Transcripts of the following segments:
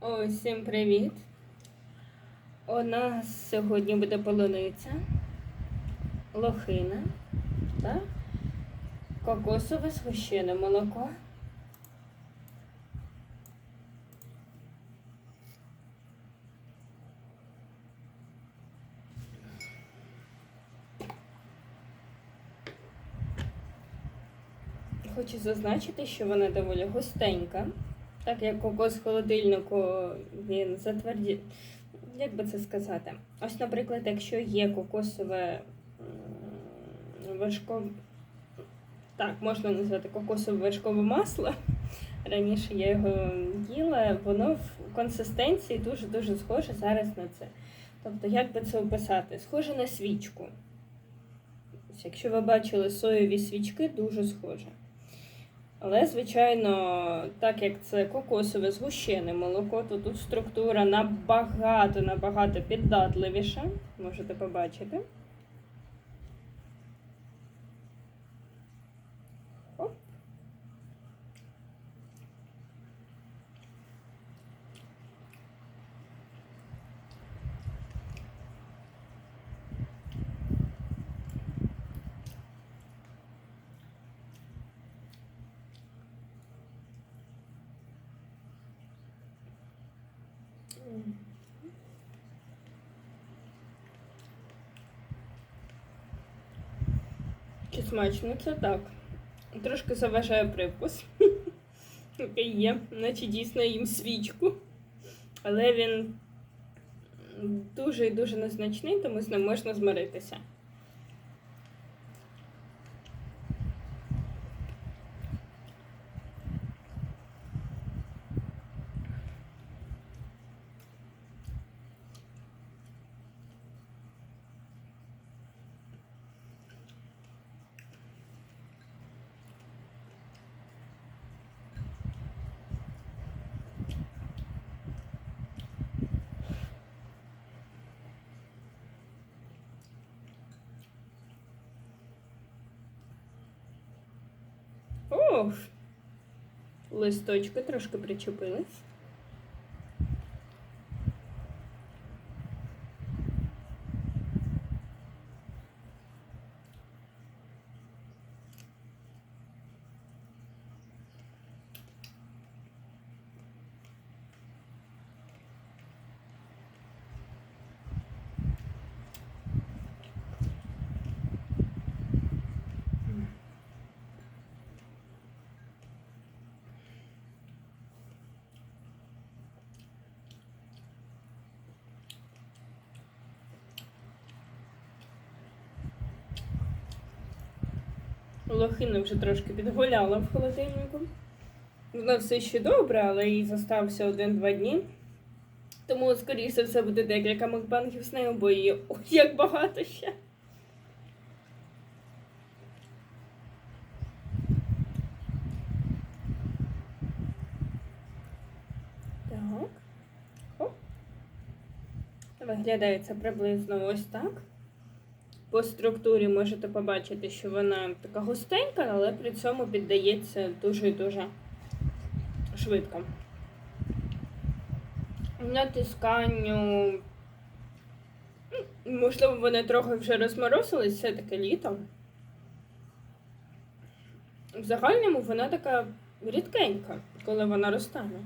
Всім привіт! У нас сьогодні буде полуниця, лохина та кокосове згущене молоко. Хочу зазначити, що вона доволі густенька, так як кокос в холодильнику він затверді. Як би це сказати? Ось, наприклад, якщо є кокосове вершкове, так, можна назвати кокосове вершкове масло. Раніше я його їла, воно в консистенції дуже-дуже схоже зараз на це. Тобто, як би це описати? Схоже на свічку. Якщо ви бачили соєві свічки, дуже схоже. Але, звичайно, так як це кокосове згущене молоко, то тут структура набагато набагато піддатливіша. Можете побачити. Оп. Чи смачно це так. Трошки заважає привкус. Який є, наче дійсно їм свічку. Але він дуже і дуже незначний, тому з ним можна змиритися. Ох, листочки трошки причепились. Лохина вже трошки підгуляла в холодильнику. Вона все ще добре, але їй залишився один-два дні. Тому, скоріше все, буде декілька мукбангів з нею, бо її ой, як багато ще. Так. Оп. Виглядає приблизно ось так. По структурі можете побачити, що вона така густенька, але при цьому піддається дуже і дуже швидко. Натисканню. ну, Можливо, вони трохи вже розморозились, все таке літо. В загальному вона така рідкенька, коли вона розтане.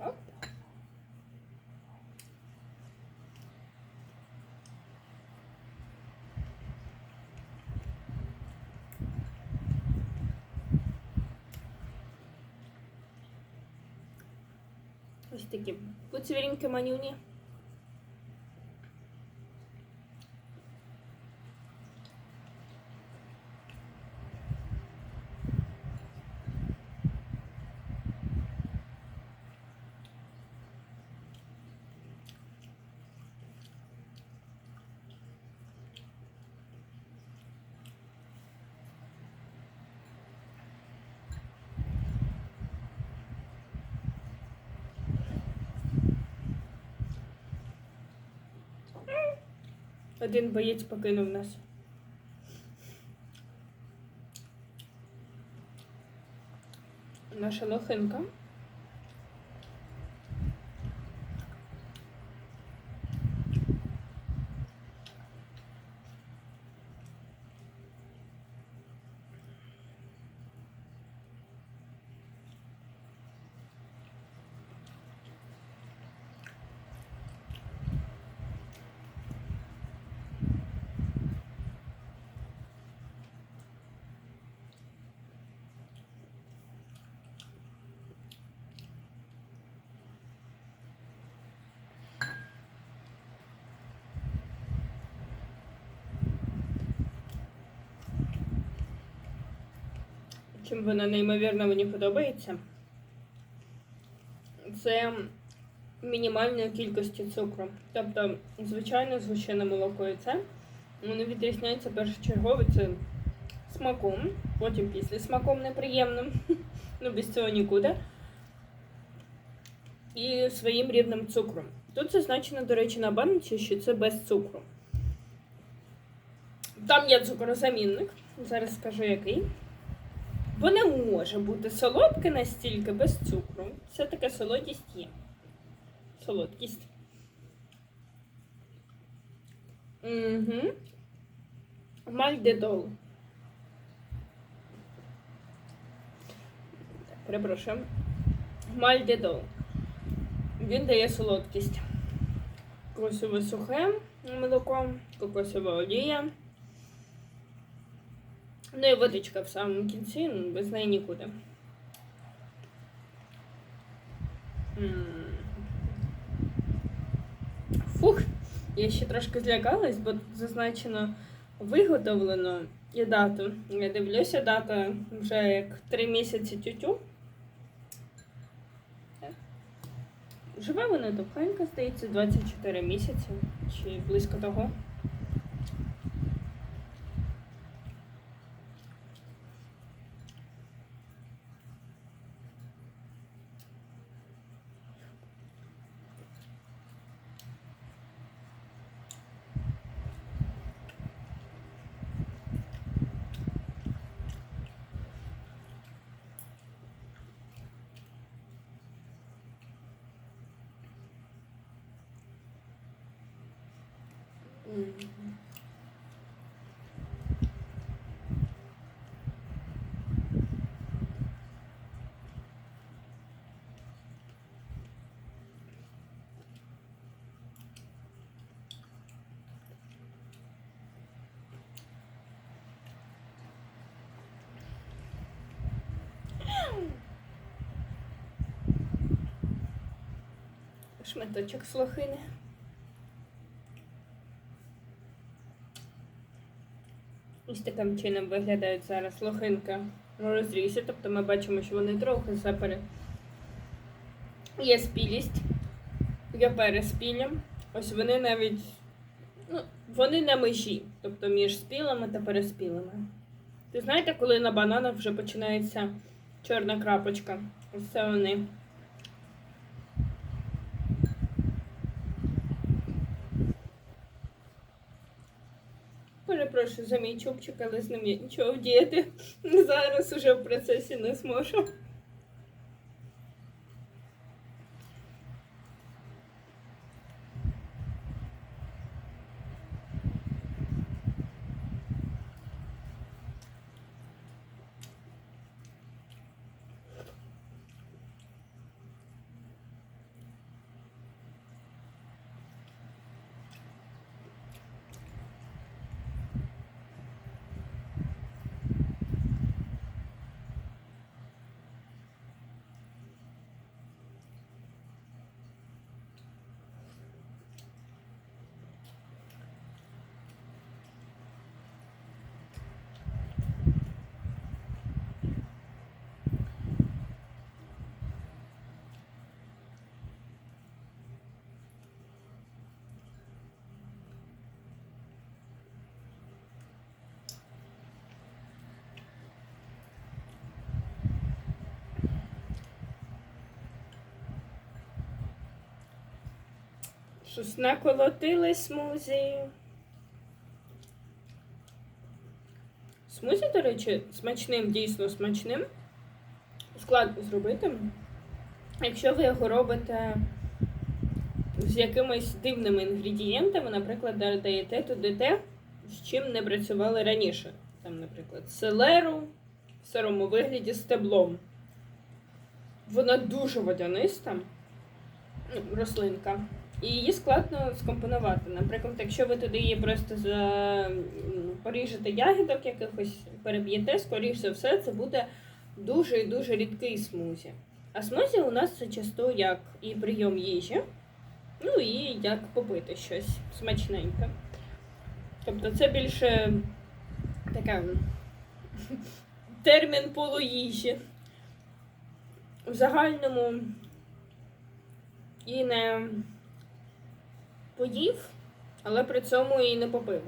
Оп. Ось такі поцвіріньки манюні. Один боєць покинув нас. Наша лохинка. Чим вона неймовірно мені подобається. Це мінімальної кількості цукру. Тобто, звичайно, згущене молоко і це. Воно відрізняється першочергово це смаком, потім після смаком неприємним. Ну, без цього нікуди. І своїм рівнем цукру. Тут зазначено, до речі, на банці, що це без цукру. Там є цукрозамінник, зараз скажу який. Бо не може бути солодке настільки без цукру. Все таке солодість є. Солодкість. Угу. Мальдедол. Перепрошую. Мальдедол. Він дає солодкість. Кокосове сухе молоко, кокосова олія. Ну і водичка в самому кінці, ну, без неї нікуди. Фух, я ще трошки злякалась, бо зазначено виготовлено і дату. Я дивлюся, дата вже як 3 місяці тютю. Живе вона тухенька, здається, 24 місяці чи близько того. Шматочок слохини. Ось таким чином виглядають зараз лохинки в розрізі. Тобто ми бачимо, що вони трохи запере. Є спілість, є переспілля. Ось вони навіть ну, вони на межі, тобто між спілими та переспілими. Ти знаєте, коли на бананах вже починається чорна крапочка? Ось це вони. Перепрошую за мій чубчик, але з ним я нічого вдіяти зараз уже в процесі не зможу. уксус, наколотили смузі. Смузі, до речі, смачним, дійсно смачним. Складно зробити. Якщо ви його робите з якимись дивними інгредієнтами, наприклад, додаєте туди те, з чим не працювали раніше. Там, наприклад, селеру в сирому вигляді стеблом. Вона дуже водяниста, ну, рослинка. І її складно скомпонувати. Наприклад, якщо ви туди її просто за... поріжете ягідок якихось, переб'єте, скоріш за все, це буде дуже і дуже рідкий смузі. А смузі у нас це часто як і прийом їжі, ну і як попити щось смачненьке. Тобто це більше така термін полуїжі. В загальному і не поїв, але при цьому і не попив.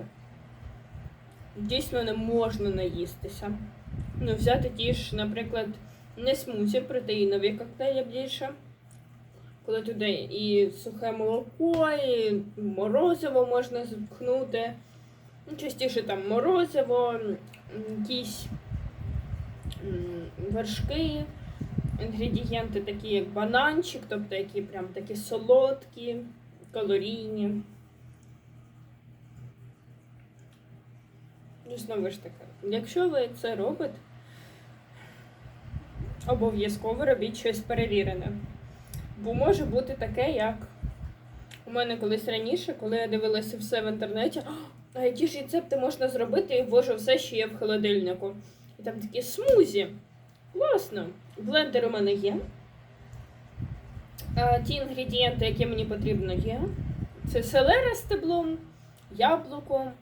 Дійсно не можна наїстися. Ну, взяти ті ж, наприклад, не смузі, протеїнові коктейлі більше. Коли туди і сухе молоко, і морозиво можна запхнути. Ну, частіше там морозиво, якісь вершки, інгредієнти такі, як бананчик, тобто які прям такі солодкі, калорійні. Ну, знову ж таки, якщо ви це робите, обов'язково робіть щось перевірене. Бо може бути таке, як у мене колись раніше, коли я дивилася все в інтернеті, «А, які ж рецепти можна зробити і ввожу все, що є в холодильнику. І там такі смузі. Класно. Блендер у мене є. А, ті інгредієнти, які мені потрібно, є. Це селера з стеблом, яблуко,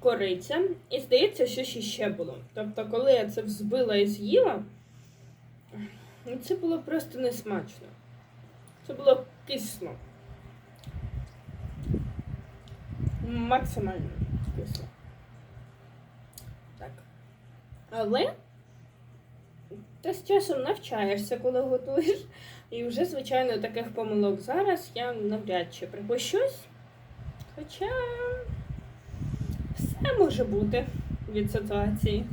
кориця. І здається, що ще було. Тобто, коли я це взбила і з'їла, ну, це було просто несмачно. Це було кисло. Максимально кисло. Так. Але ти з часом навчаєшся, коли готуєш. І вже, звичайно, таких помилок зараз я навряд чи припущусь. Хоча все може бути від ситуації.